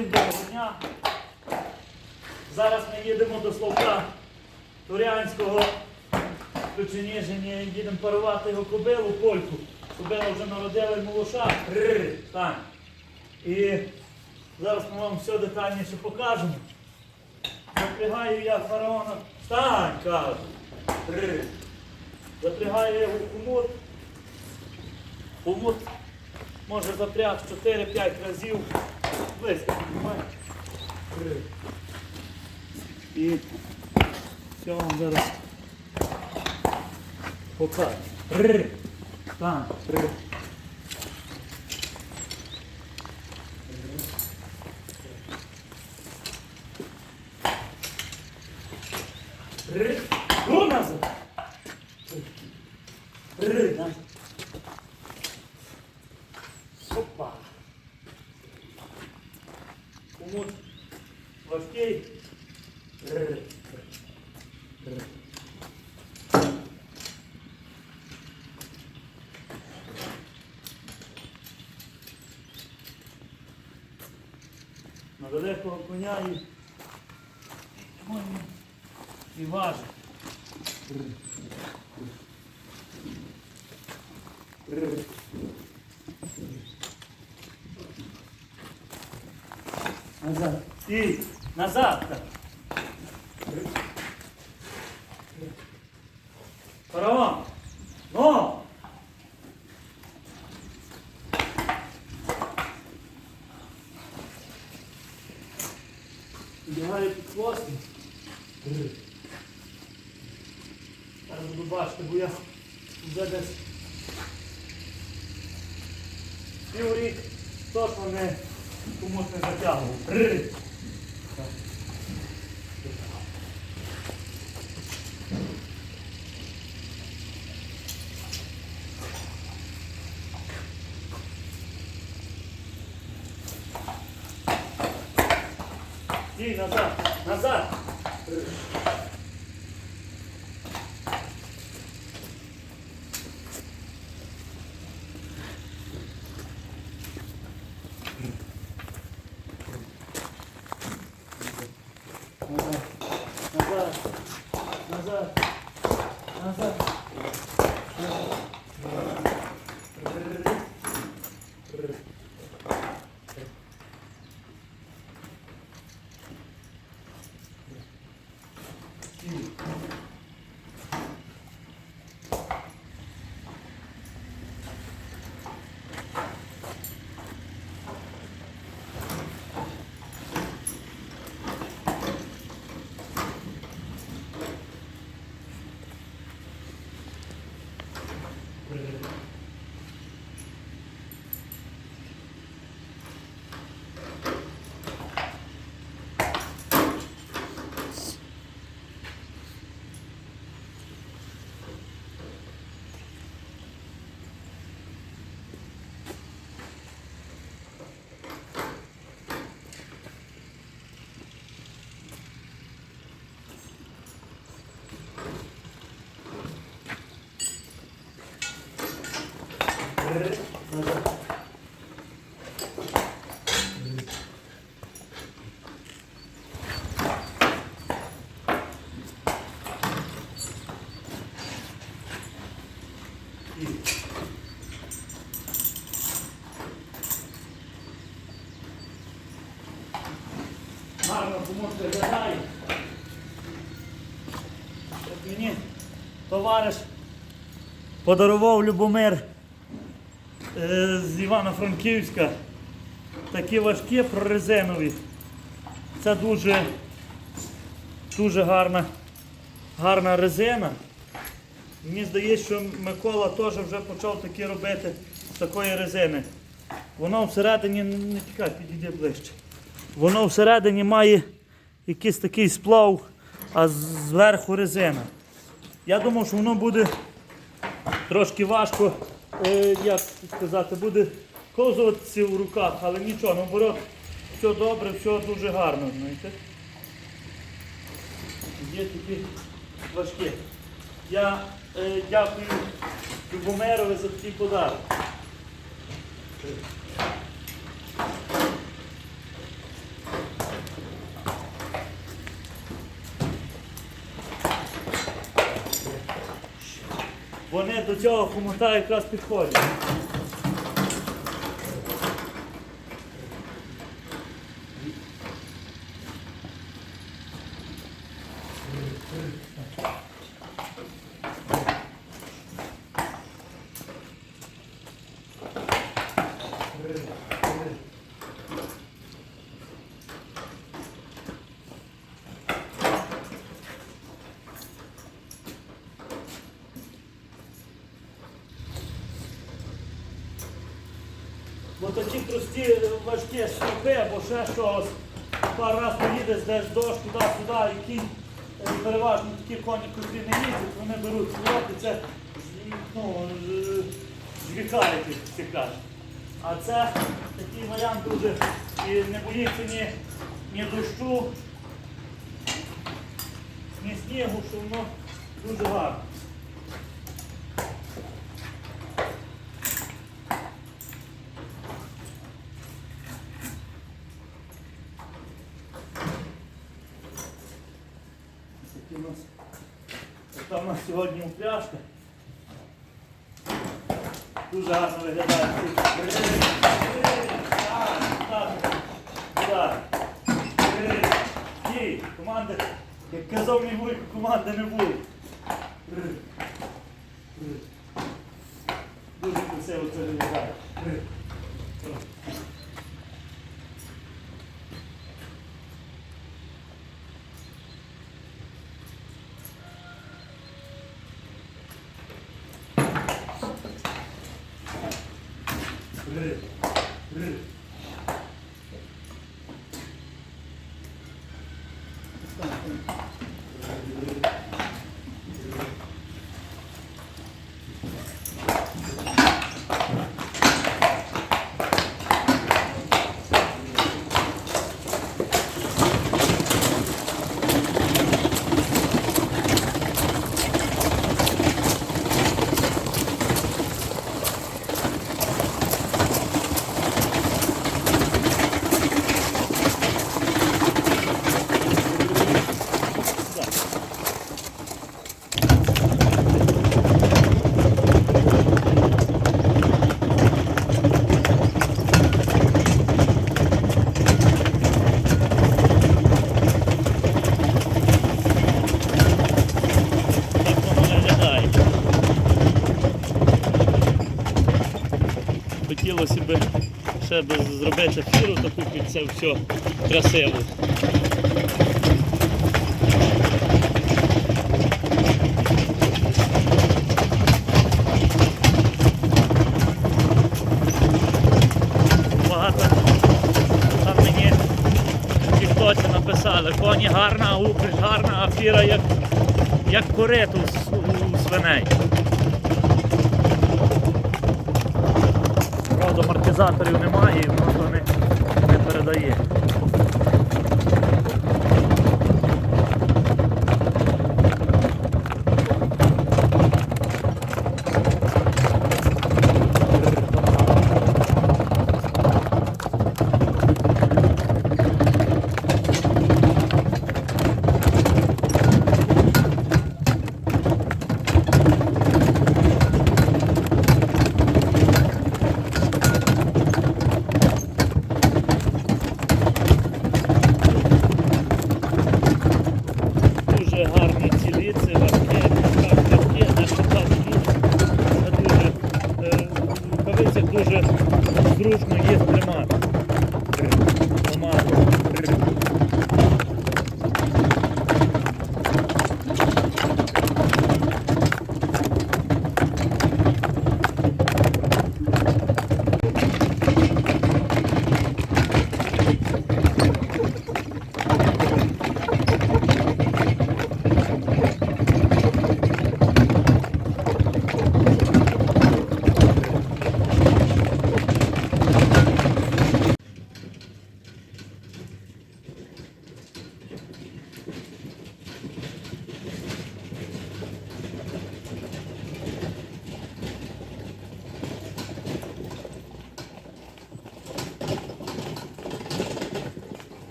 Всім доброго дня. Зараз ми їдемо до Словка Турянського Печеніжині, їдемо парувати його кобилу, польку. Кобила вже народила молоша. Рррр, І зараз ми вам все детальніше покажемо. Запрягаю я фараона. Стань, кажу. Запрягаю його в хомут. Хомут може запряг 4-5 разів. Близько піднімає. Рррр. І все вам зараз покажу. Рррр. На далекого коня і, і важить. Назад. І назад. так. Фараон. Ну. Бігаю під хвостом. Зараз буду бачити, бо я вже десь піврік точно не комусь не затягував. Рррр. Стій, назад, назад. Назад, назад, назад, назад. Назад. І. Гарно. От мені товариш подарував Любомир з Івано-Франківська. Такі важкі прорезинові. Це дуже, дуже гарна, гарна резина. Мені здається, що Микола теж вже почав такі робити з такої резини. Воно всередині, не не тікай, підійди ближче. Воно всередині має якийсь такий сплав, а зверху резина. Я думав, що воно буде трошки важко, е, як сказати, буде ковзуватися в руках, але нічого, наоборот, все добре, все дуже гарно, знаєте. Є такі важкі. Я е, дякую Любомерові за такий подарок. вони до цього хомута якраз підходить. Прості е, важкі снопи, або ще щось. Пару раз поїдеш, десь дощ туди-сюди, і кінь, е, переважно такі коні, котрі не їздять, вони беруть хлопці, це ну, е, звікають, як. А це такий варіант дуже і не боїться ні, ні дощу, ні снігу, що воно дуже гарно. Такі у нас, така у нас сьогодні упряжка. Гарно виглядає. Ні, команди, як казав мій вуйко, команди не буде. Дуже красиво це виглядає. Так воно виглядає. Хотілося б ще б зробити фіру таку під це все красиво. Багато там мені тіктоці написали, коні гарна, а гарна, а фіра як як корито у свиней. Амортизаторів немає гарний.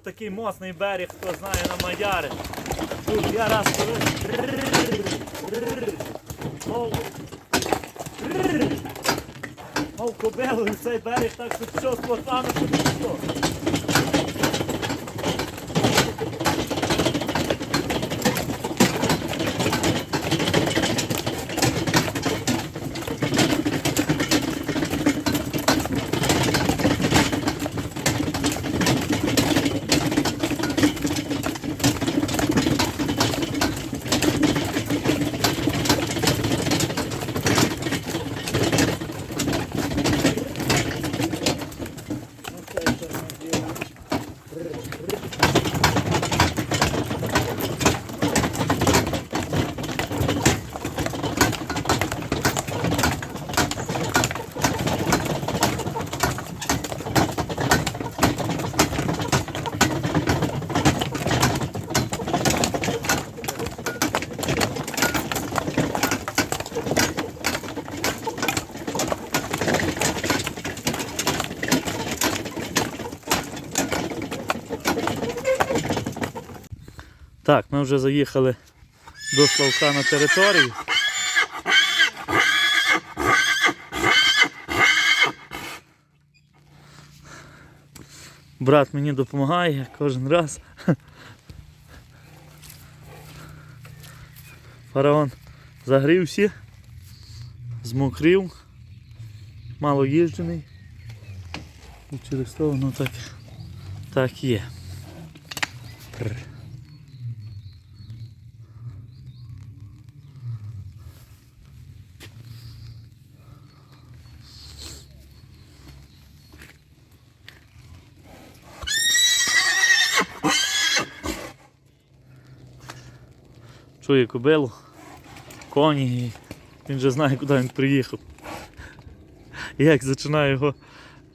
Такий моцний берег, хто знає на Мадяри. Тут я раз. Мов. Мов кобилу цей берег так що все з що пішло. Так, ми вже заїхали до Славка на територію. Брат мені допомагає кожен раз. Фараон загрівся, змокрів, мало їжджений. І через то воно так, так є. Чує кобилу, коні, і він вже знає, куди він приїхав. Як починаю його,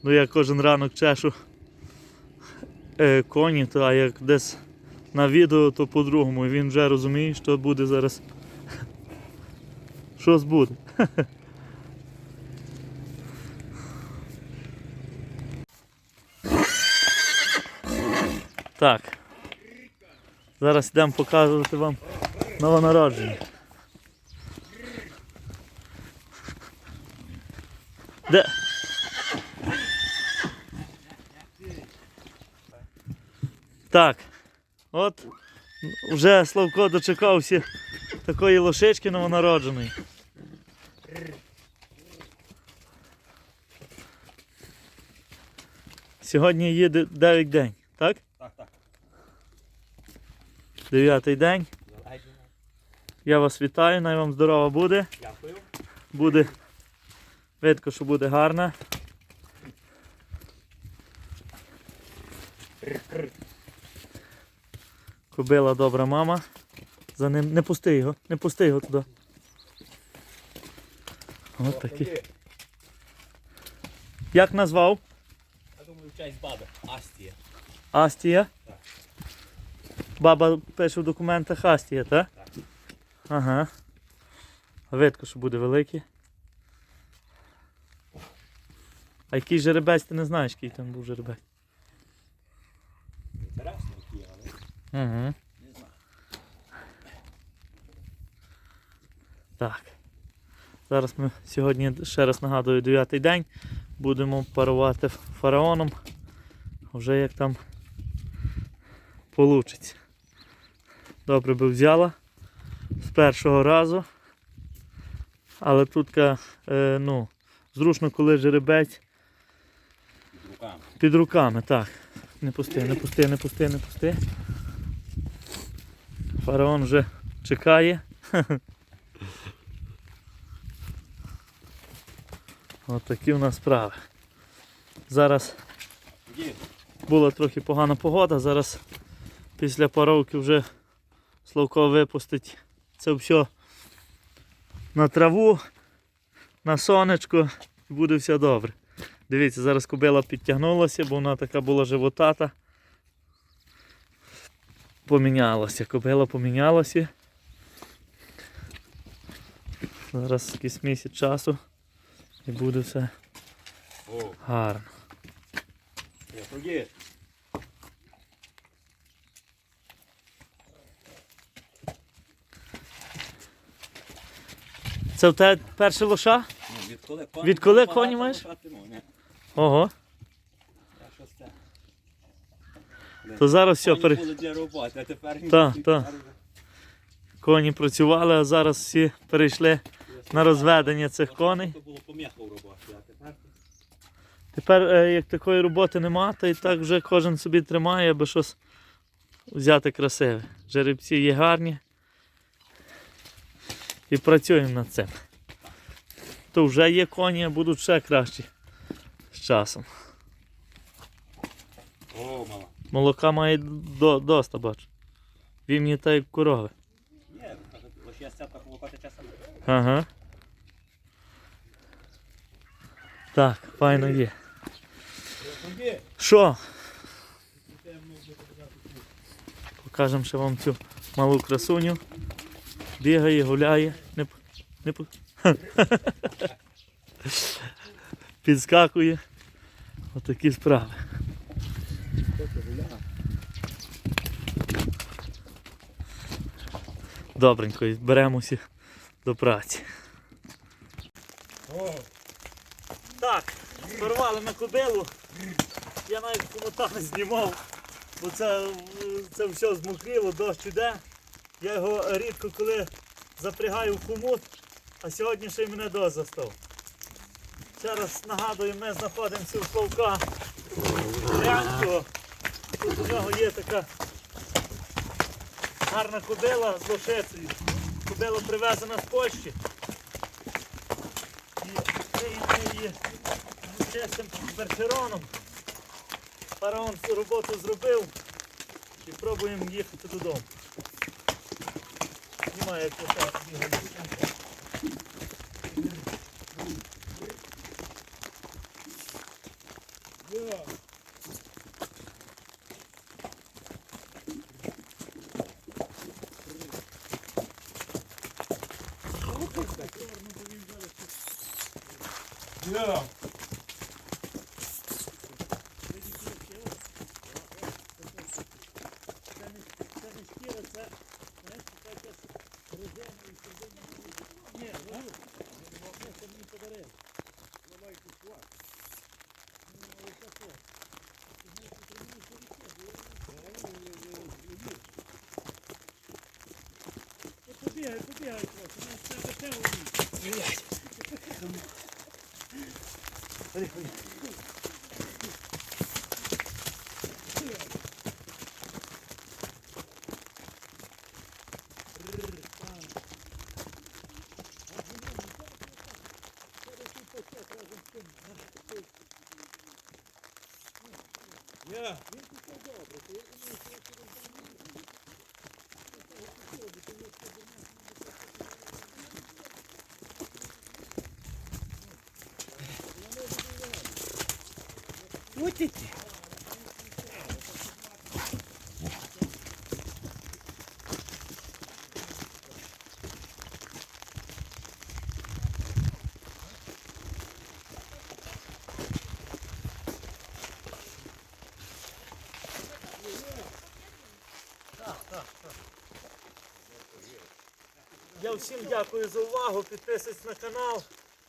ну я кожен ранок чешу е, коні, то, а як десь на відео, то по-другому. І він вже розуміє, що буде зараз. Щось буде. Так. Зараз йдемо показувати вам новонародження. Де? Так. От вже Славко дочекався такої лошички новонародженої. Сьогодні їде 9 день, так? Так, так. Дев'ятий день. Я вас вітаю, най вам здорова буде. Дякую. Буде. Видко, що буде гарна. Кобила добра мама. За ним. Не пусти його, не пусти його туди. От такий. Як назвав? Я думаю, часть баби. Астія. Астія. Так. Баба пише в документах Астія, так? Так. Ага. Видко, що буде великий. А який жеребець ти не знаєш, який там був жеребець. Інтересно, які, але Угу. не знаю. Так. Зараз ми сьогодні, ще раз нагадую, 9 день. Будемо парувати фараоном. Вже як там получиться. Добре би взяла з першого разу. Але тут е, ну, зручно, коли жеребець Під руками. під руками, так. Не пусти, не пусти, не пусти, не пусти. Фараон вже чекає. От такі у нас справи. Зараз була трохи погана погода, зараз після паровки вже Славко випустить це все на траву, на сонечко і буде все добре. Дивіться, зараз кобила підтягнулася, бо вона така була животата. Помінялася, кобила помінялася. Зараз якийсь місяць часу і буде все гарно. Це в тебе перше лоша? Ну, відколи коні, Відколи коні маєш? Ого. То зараз все пере... були для роботи, а тепер ні, Та, та. коні працювали, а зараз всі перейшли на розведення цих коней. Було а тепер Тепер, е, як такої роботи нема, то і так вже кожен собі тримає, аби щось взяти красиве. Жеребці є гарні. І працюємо над цим. То вже є коні, а будуть ще кращі з часом. О, мама. Молока має до, доста, бачу. Вім'ї та як корови. Ні, Є, лише стятка колокати часом. Ага. Так, файно є. Що? Покажемо ще вам цю малу красуню. Бігає, гуляє. Не, не, Підскакує. Отакі справи. Добренько, беремося до праці. Так, порвали на кобилу. Я навіть комота не знімав, бо це, це все змокріло, дощ іде. Я його рідко коли запрягаю в хомут, а сьогодні ще й мене дощ застав. Ще раз нагадую, ми знаходимося у Славка Рянського. Тут у нього є така гарна кобила з лошицею. Кобила привезена з Польщі. І це її чистим берчероном. Фараон роботу зробив і пробуємо їхати додому. Знімає, як я так бігаю. Це не шкіра, це знаєш, така якась резина і середина. Ні, ну, ні, це мені подарили. Побігай, побігай трохи, у нас це дешево вміє. Ходи, ходи. Я всім дякую за увагу. Підписуйтесь на канал.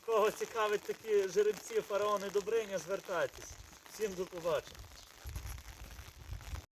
Кого цікавить такі жеребці, фараони Добриня, звертайтесь. Всім до побачення.